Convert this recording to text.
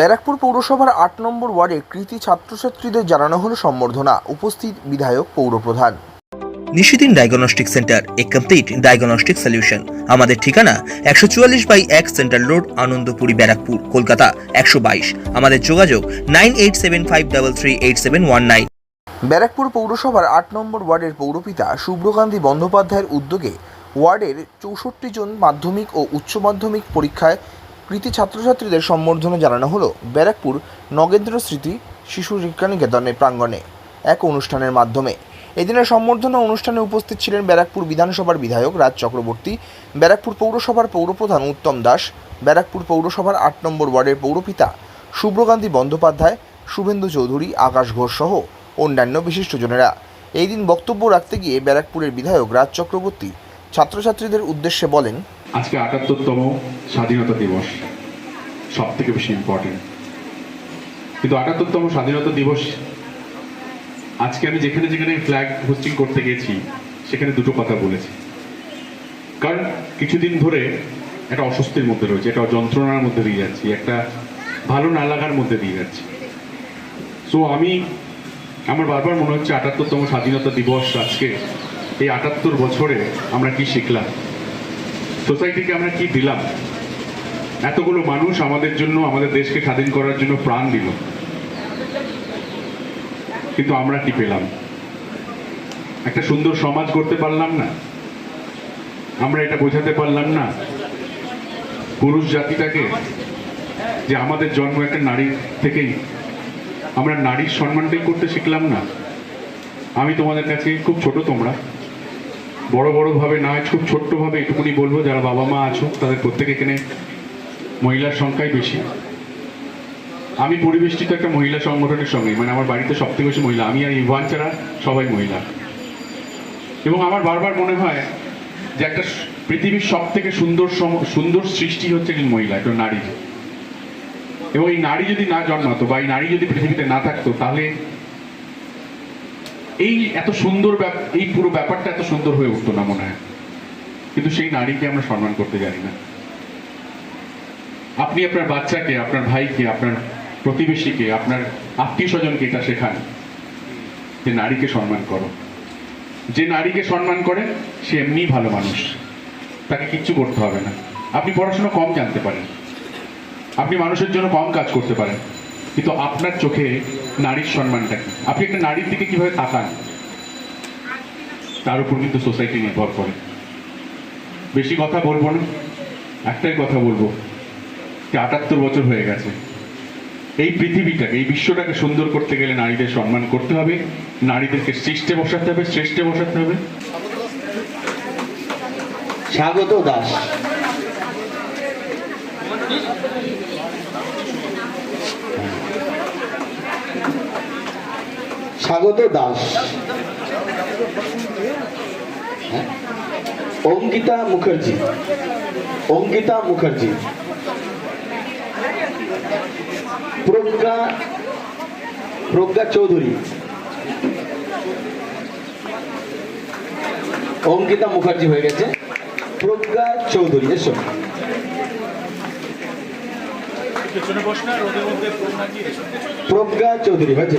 ব্যারাকপুর পৌরসভার আট নম্বর ওয়ার্ডের কৃতি ছাত্রছাত্রীদের জানানো হলো সম্বর্ধনা। উপস্থিত বিধায়ক পৌরপ্রধান। নিশিদিন ডায়াগনস্টিক সেন্টার এ কমপ্লিট ডায়াগনস্টিক সলিউশন। আমাদের ঠিকানা একশো চুয়াল্লিশ বাই এক সেন্ট্রাল রোড আনন্দপুরি ব্যারাকপুর কলকাতা একশো বাইশ। আমাদের যোগাযোগ nine eight seven five double three eight seven one nine. Barrackpore পৌরসভার আট নম্বর ওয়ার্ডের পৌরপিতা শুভ্রকান্তি বন্দ্যোপাধ্যায়ের উদ্যোগে ওয়ার্ডের চৌষট্টি জন মাধ্যমিক ও উচ্চ মাধ্যমিক পরীক্ষায় কৃতি ছাত্রছাত্রীদের সম্বর্ধনা জানানো হলো ব্যারাকপুর নগেন্দ্র স্মৃতি শিশু শিক্ষানিকেতনের প্রাঙ্গণে এক অনুষ্ঠানের মাধ্যমে। এদিনের সম্বর্ধনা অনুষ্ঠানে উপস্থিত ছিলেন ব্যারাকপুর বিধানসভার বিধায়ক রাজ চক্রবর্তী, ব্যারাকপুর পৌরসভার পৌরপ্রধান উত্তম দাস, ব্যারাকপুর পৌরসভার আট নম্বর ওয়ার্ডের পৌরপিতা শুভ্রকান্তি বন্দ্যোপাধ্যায়, শুভেন্দু চৌধুরী, আকাশ ঘোষ সহ অন্যান্য বিশিষ্টজনেরা এই দিন বক্তব্য রাখতে গিয়ে ব্যারাকপুরের বিধায়ক রাজ চক্রবর্তী ছাত্রছাত্রীদের উদ্দেশ্যে বলেন আজকে আটাত্তরতম স্বাধীনতা দিবস সব থেকে বেশি ইম্পর্টেন্ট কিন্তু আটাত্তরতম স্বাধীনতা দিবস, আজকে আমি যেখানে যেখানে ফ্ল্যাগ হোস্টিং করতে গেছি, সেখানে দুটো কথা বলেছি। কারণ কিছুদিন ধরে একটা অস্বস্তির মধ্যে রয়েছে, একটা যন্ত্রণার মধ্যে দিয়ে যাচ্ছি, একটা ভালো না লাগার মধ্যে দিয়ে যাচ্ছি। সো আমি, আমার বারবার মনে হচ্ছে আটাত্তরতম স্বাধীনতা দিবস আজকে, এই আটাত্তর বছরে আমরা কি শিখলাম? সোসাইটিকে আমরা কি দিলাম? এতগুলো মানুষ আমাদের জন্য, আমাদের দেশকে স্বাধীন করার জন্য প্রাণ দিল। কিন্তু আমরা কি পেলাম? একটা সুন্দর সমাজ করতে পারলাম না। আমরা এটা বোঝাতে পারলাম না পুরুষ জাতিটাকে যে আমাদের জন্ম একটা নারীর থেকেই। আমরা নারীর সম্মানটাই করতে শিখলাম না। আমি তোমাদের কাছে, খুব ছোট তোমরা বড় বড় ভাবে না, খুব ছোট্ট ভাবে এটুকুনি বলব, যারা বাবা মা আছো, তাদের প্রত্যেক এখানে মহিলার সংখ্যাই বেশি। আমি পরিবেষ্টিত একটা মহিলা সংগঠনের সঙ্গে মানে আমার বাড়িতে সব থেকে বেশি মহিলা, আমি আর ইভান ছাড়া সবাই মহিলা। এবং আমার বারবার মনে হয় যে একটা পৃথিবীর সব থেকে সুন্দর সুন্দর সৃষ্টি হচ্ছে একজন মহিলা একটা নারী। এবং এই নারী যদি না জন্মাতো বা এই নারী যদি পৃথিবীতে না থাকতো, তাহলে এই এত সুন্দর এই পুরো ব্যাপারটা এত সুন্দর হয়ে উঠতো না মনে হয়। কিন্তু সেই নারীকে আমরা সম্মান করতে জানি না। আপনি আপনার বাচ্চাকে, আপনার ভাইকে, আপনার প্রতিবেশীকে, আপনার আত্মীয় স্বজনকে এটা শেখান যে নারীকে সম্মান করো। যে নারীকে সম্মান করে, সে এমনিই ভালো মানুষ। তাকে কিচ্ছু করতে হবে না। আপনি পড়াশোনা কম জানতে পারেন। আপনি মানুষের জন্য কম কাজ করতে পারেন। কিন্তু আপনার চোখে নারীর সম্মানটা কি? আপনি একটা নারীর দিকে কীভাবে তাকান? তার উপর কিন্তু সোসাইটি নির্ভর করে। বেশি কথা বলব না। একটাই কথা বলব, যে আটাত্তর বছর হয়ে গেছে। এই পৃথিবীটাকে, এই বিশ্বটাকে সুন্দর করতে গেলে নারীদের সম্মান করতে হবে, নারীদেরকে সৃষ্টে বসাতে হবে, শ্রেষ্ঠে বসাতে হবে। স্বাগত দাস। স্বাগত দাস। হ্যাঁ? অঙ্কিতা মুখার্জি। অঙ্কিতা মুখার্জি। প্রজ্ঞা প্রজ্ঞা চৌধুরী। অঙ্কিতা মুখার্জি হয়ে গেছে। প্রজ্ঞা চৌধুরী, এসো। প্রজ্ঞা চৌধুরী হয়েছে।